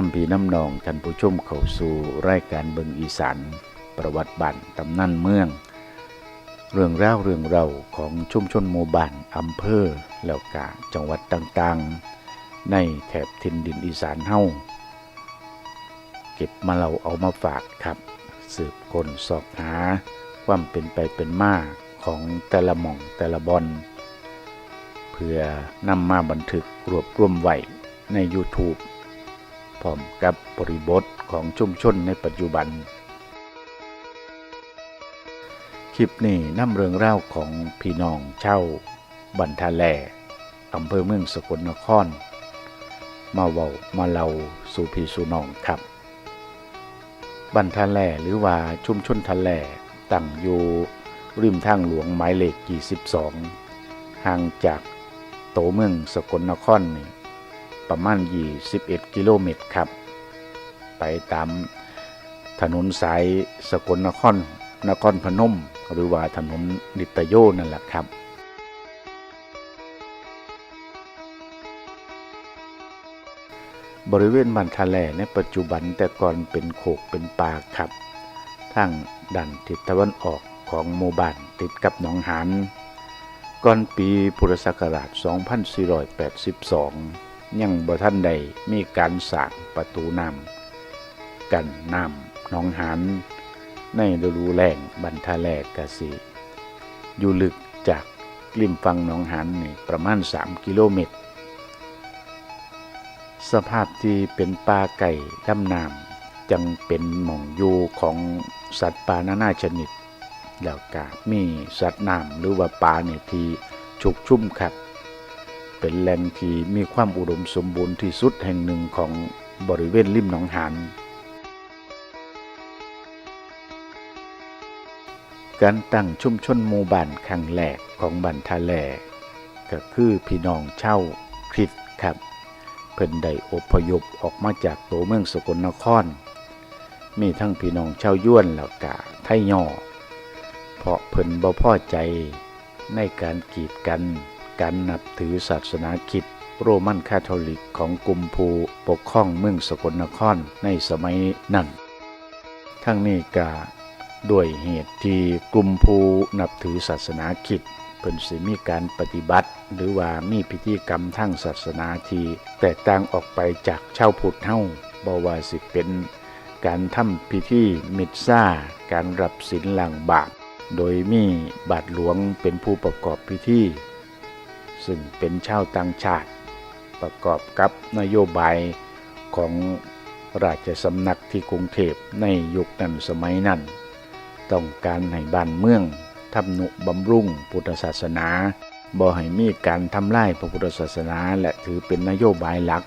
นำพีน้ำนองท่านผู้ชมเข้าสู่รายการเบิงอีสานประวัติบันตำนั่นเมือง เรื่องราวเรื่องเราของชุมชนหมู่บ้านอำเภอแล้วกะจังหวัดต่างๆ ในแถบทินดินอีสานเฮาเก็บมาเราเอามาฝากครับ สืบคนสอบหา ความเป็นไปเป็นมาของแต่ละหม่องแต่ละบอนเพื่อนำมาบันทึกรวบรวมไว้ใน YouTube พร้อมกับบริบทของชุมชนในปัจจุบัน คลิปนี้นำเรื่องเล่าของพี่น้องเช่า บันทาแลอำเภอเมืองสกลนคร มาเว้ามาเล่าสู่พี่สู่น้องครับ บันทาแลหรือว่าชุมชนทะแลตั้งอยู่ริมทางหลวงหมายเลข22ห่างจากโตเมืองสกลนครนี่ ประมาณ 21 กิโลเมตรครับ ไปตามถนนสายสกลนครนครพนม หรือว่าถนนนิตโยนั่นแหละครับบริเวณบันทะแลในปัจจุบันแต่ก่อนเป็นโขกเป็นป่าครับทางดันทิศตะวันออกของหมู่บ้านติดกับหนองหานก่อนปีพุทธศักราช 2482 ยังบ่ท่านใดมีการสร้างประตูน้ำกันน้ำหนองหานในฤดูแล้งบันทาแลกกะสิ อยู่ลึกจากริมฝั่งหนองหานนี่ประมาณ 3 กิโลเมตร สภาพที่เป็นป่าไก่ดำน้ำจังเป็นหม่องอยู่ของสัตว์ป่านานาชนิด แล้วก็มีสัตว์น้ำหรือว่าปลาเนี่ยที่ชุกชุ่มครับ เป็นแหล่งที่มีความอุดมสมบูรณ์ที่สุดแห่งหนึ่งของบริเวณริมหนองหานการตั้งชุมชนหมู่บ้านครั้งแรกของบันทาแลก็คือพี่น้องเช่าคริสครับ เพิ่นได้อพยพออกมาจากตัวเมืองสกลนคร มีทั้งพี่น้องเช่าย้วนแล้วก็ไทยย่อ เพราะเพิ่นบ่พอใจในการกีดกัน การนับถือศาสนาคริดโรมันคาทอลิกของกลุ่มผู้ปกครองเมืองสกลนครในสมัยนั้น ทั้งนี้ก็ด้วยเหตุที่กลุ่มผู้นับถือศาสนาคริดเพิ่นสิมีการปฏิบัติ หรือว่ามีพิธีกรรมทางศาสนาที่แตกต่างออกไปจากชาวพุทธเฮาบ่ว่าสิเป็นการทำพิธีมิตซ่าการรับศีลหล้างบาปโดยมีบาทหลวงเป็นผู้ประกอบพิธี ซึ่งเป็นชาวต่างชาติ ประกอบกับนโยบายของราชสำนักที่กรุงเทพในยุคนั้นสมัยนั้น ต้องการให้บ้านเมืองทำนุบำรุงพุทธศาสนาบ่ให้มีการทำลายพระพุทธศาสนาและถือเป็นนโยบายหลัก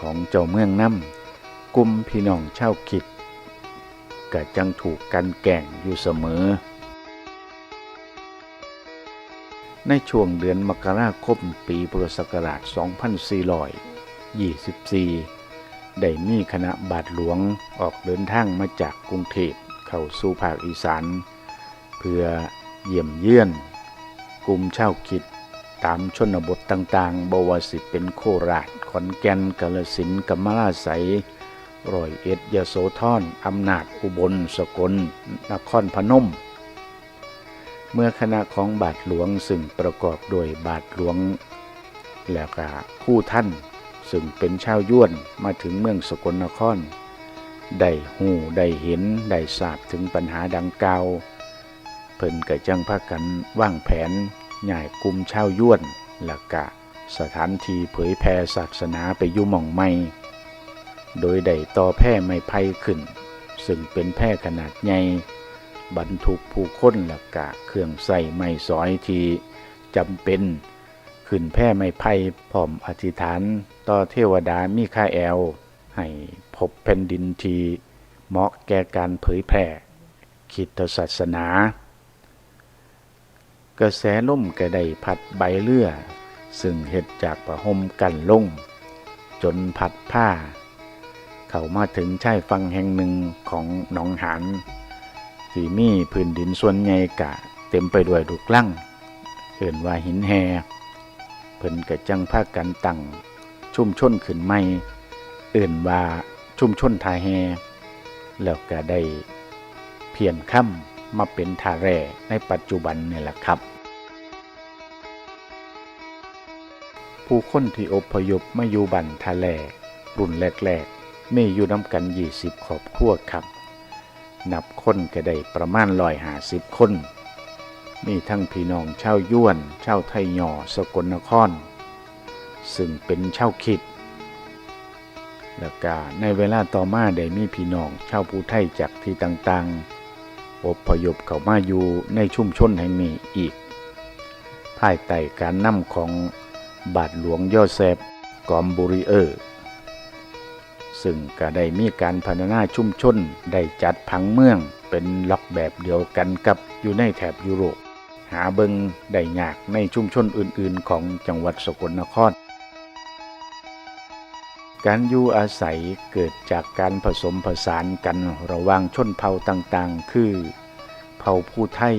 ของเจ้าเมืองน้ำกลุ่มพี่น้องชาวคิดก็จังถูกกันแก่งอยู่เสมอ ในช่วงเดือนมกราคมปีพุทธศักราช 2424 ได้มีคณะบาทหลวงออกเดินทางมาจากกรุงเทพเข้าสู่ภาคอีสาน เพื่อเยี่ยมเยือน กลุ่มชาวคิดตามชนบทต่างๆบวสิเป็นโคราช ขอนแก่นกาลสินกำมะลาไสยร้อยเอ็ดยโสธรอำนาจอุบลสกลนครพนม เมื่อคณะของบาทหลวงซึ่งประกอบโดยบาทหลวง แล้วก็ผู้ท่าน ซึ่งเป็นชาวยวนมาถึงเมืองสกลนคร ได้หูได้เห็น ได้ทราบถึงปัญหาดังกล่าวเพิ่นก็จังพากันว่างแผนใหญ่กลุ่มชาวยวนแล้วก็สถานที่เผยแผ่ศาสนาไปยู่มองไม่ โดยได้ต่อแพร่ไม้ไผ่ขึ้น ซึ่งเป็นแพร่ขนาดใหญ่ บรรทุกผู้คนและกะเครื่องใส่ไม้สอยที่จำเป็น ขึ้นแพ่ไม้ไผ่พร้อมอธิษฐาน ต่อเทวดามีข้าแอล ให้พบแผ่นดินทีเหมาะแก่การเผยแผ่คิดศาสนา กระแสล่มก็ได้พัดใบเลื่อ ซึ่งเห็ดจากประหมกันลง จนพัดผ้า เข้ามาถึงชายฝั่งแห่งหนึ่งของหนองหาน ที่มีพื้นดินส่วนใหญ่กะ เต็มไปด้วยลูกลั่งเอิ่นว่าหินแฮเพิ่นกะจังพากันตั้งชุ่มชนขึ้นใหม่เอิ่นว่าชุ่มชนทาแฮแล้วก็ได้เพียนค่ำมาเป็นทาแร่ในปัจจุบันนี่แหละครับ ผู้คนที่อพยพมาอยู่บันทาแลรุ่นแรกๆมีอยู่น้ำกัน 20 ครอบครัวครับ นับคนก็ได้ประมาณร้อยหาสิบคน มีทั้งพี่น้องเช่าวยวนเช่าไทยหย่อสกลนคร ซึ่งเป็นเช่าคิด แล้วก็ในเวลาต่อมาได้มีพี่น้องเช่าวภูไทยจากที่ต่างๆ อบพยพเข้ามาอยู่ในชุมชนแห่งนี้อีก ภายใต้การนำของบาทหลวงยอเซฟกอมบูริเออร์ ซึ่งก็ได้มีการพัฒนาชุมชนได้จัดผังเมืองเป็นล็อกแบบเดียวกันกับอยู่ในแถบยุโรป หาเบิงได้ยากในชุมชนอื่นๆ ของจังหวัดสกลนคร การอยู่อาศัยเกิดจากการผสมผสานกันระหว่างชนเผ่าต่างๆ คือ เผ่าผู้ไทย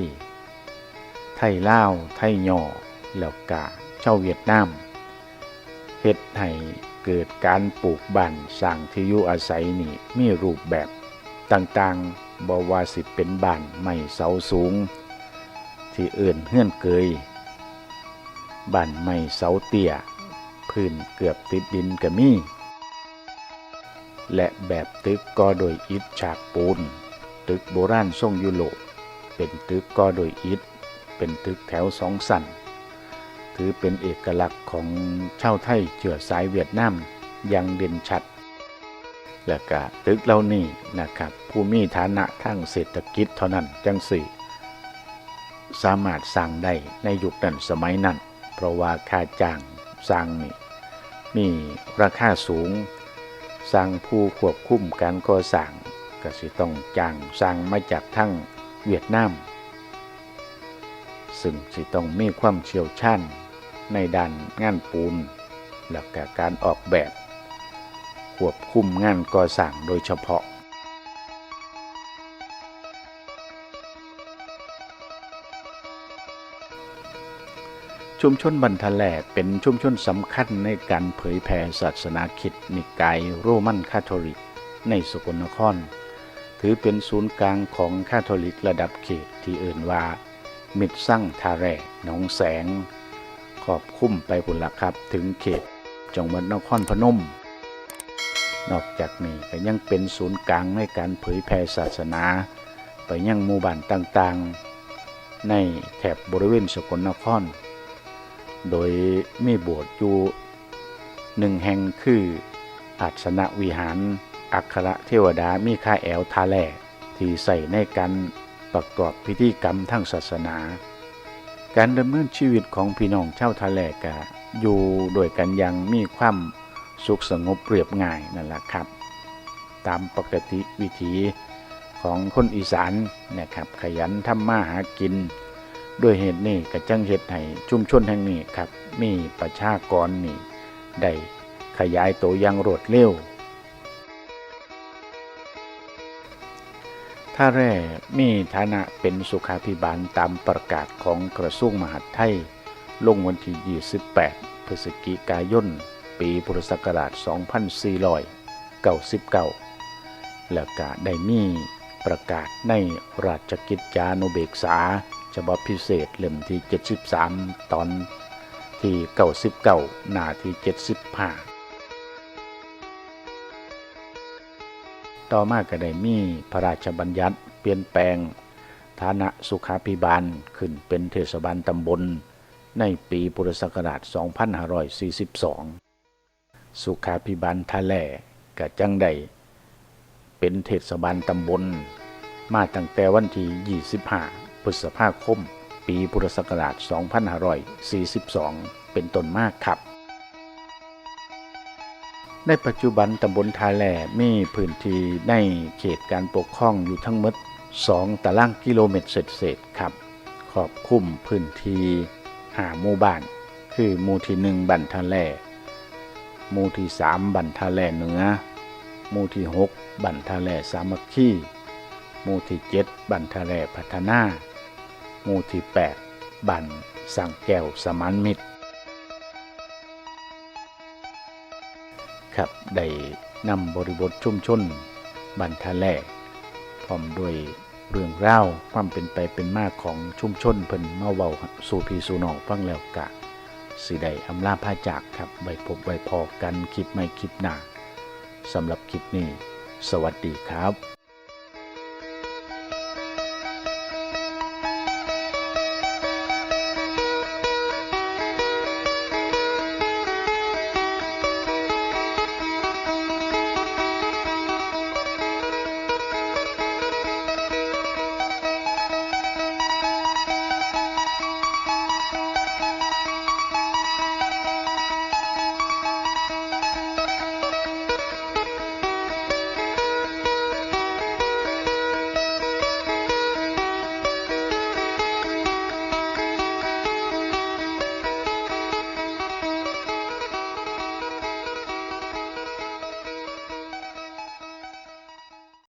ไทยลาว ไทยย่อแล้วกาเจ้าเวียดนามเฮ็ดให้ เกิดการปลูกบ้านสร้างที่อยู่อาศัยนี่มีรูปแบบต่างๆบว่าสิเป็นบ้านไม้เสาสูง ที่เอื่นเฮือนเกยบ้านไม้เสาเตี้ยพื้นเกือบติดดินก็มี และแบบตึกก่อโดยอิฐฉากปูน ตึกโบราณทรงยุโรปเป็นตึกก่อโดยอิฐเป็นตึกแถวสองสัน ถือเป็นเอกลักษณ์ของชาวไทยเชื้อสายเวียดนามอย่างเด่นชัด และก็ตึกเหล่านี้นะครับ ผู้มีฐานะทางเศรษฐกิจเท่านั้นจังสี่สามารถสร้างได้ในยุคนั้นสมัยนั้น เพราะว่าค่าจ้างสร้างนี่มีราคาสูง สร้างผู้ควบคุมการก่อสร้างก็สิต้องจ้างสร้างมาจากทั้งเวียดนามซึ่งสิต้องมีความเชี่ยวชาญ ในด้านงานปูน และก็การออกแบบ ควบคุมงานก่อสร้างโดยเฉพาะ ชุมชนบันทแลเป็นชุมชนสำคัญในการเผยแผ่ศาสนาคิดนิกายโรมันคาทอลิก ในสกลนคร ถือเป็นศูนย์กลางของคาทอลิกระดับเขตที่เอ่นว่า มิดสั่งทาแร่หนองแสง ขอบคุ้มไปบุญละครับ ถึงเขตจังหวัดนครพนม นอกจากนี้ก็ยังเป็นศูนย์กลางในการเผยแผ่ศาสนา ไปยังหมู่บ้านต่างๆ ในแถบบริเวณสกลนคร โดยมีโบสถ์อยู่หนึ่งแห่งคืออาสนะวิหาร อัครเทวดามีค่าแอลทาแลที่ใส่ในการประกอบพิธีกรรมทางศาสนา การดำเนินชีวิตของพี่น้องชาวทาแลกะอยู่โดวยกันยังมีความสุขสงบเรียบง่ายนั่นแหละครับ ตามปกติวิถีของคนอีสานนะครับ ขยันทำมาหากิน ด้วยเหตุนี้ก็จังเหตุให้ชุมชนแห่งนี้ครับ มีประชากรนี่ได้ขยายตัวอย่างรวดเร็ว ท่าแร่มีฐานะเป็นสุขาภิบาลตามประกาศของกระทรวงมหาดไทย ลงวันที่ 28 พฤศจิกายน ปีพุทธศักราช 2499 แล้วก็ได้มีประกาศในราชกิจจานุเบกษา ฉบับพิเศษเล่มที่ 73 ตอนที่ 99 หน้าที่ 75 ต่อมาก็ได้มีพระราชบัญญัติเปลี่ยนแปลง ฐานะสุขาภิบาลขึ้นเป็นเทศบาลตำบล ในปีพุทธศักราช 2542 สุขาภิบาลทะแลกะจังใดเป็นเทศบาลตำบล มาตั้งแต่วันที่ 25 พฤษภาคม ปีพุทธศักราช 2542 เป็นต้นมากครับ ในปัจจุบันตำบลทาแหล่มีพื้นที่ในเขตการปกครองอยู่ทั้งหมด2ตารางกิโลเมตรเศษๆครับขอบคุ้มพื้นที่หาหมู่บ้าน คือหมู่ที่1บันทาแหล่หมู่ที่3บันทาแหล่เหนือหมู่ที่6บันทาแหล่สามัคคีหมู่ที่7บันทาแหล่พัฒนาหมู่ที่8บันสังแก้วสมานมิตร ครับได้นำบริบทชุมชนบันทาแลพร้อมด้วยเรื่องเล่าความเป็นไปเป็นมาของชุมชนเพิ่นมาเวาสู่พีสู่น้องฟังแล้วกะสิได้อำลาพาจากครับใบพบใบพอกันคลิปไม่คลิปหน้าสำหรับคลิปนี้ สวัสดีครับ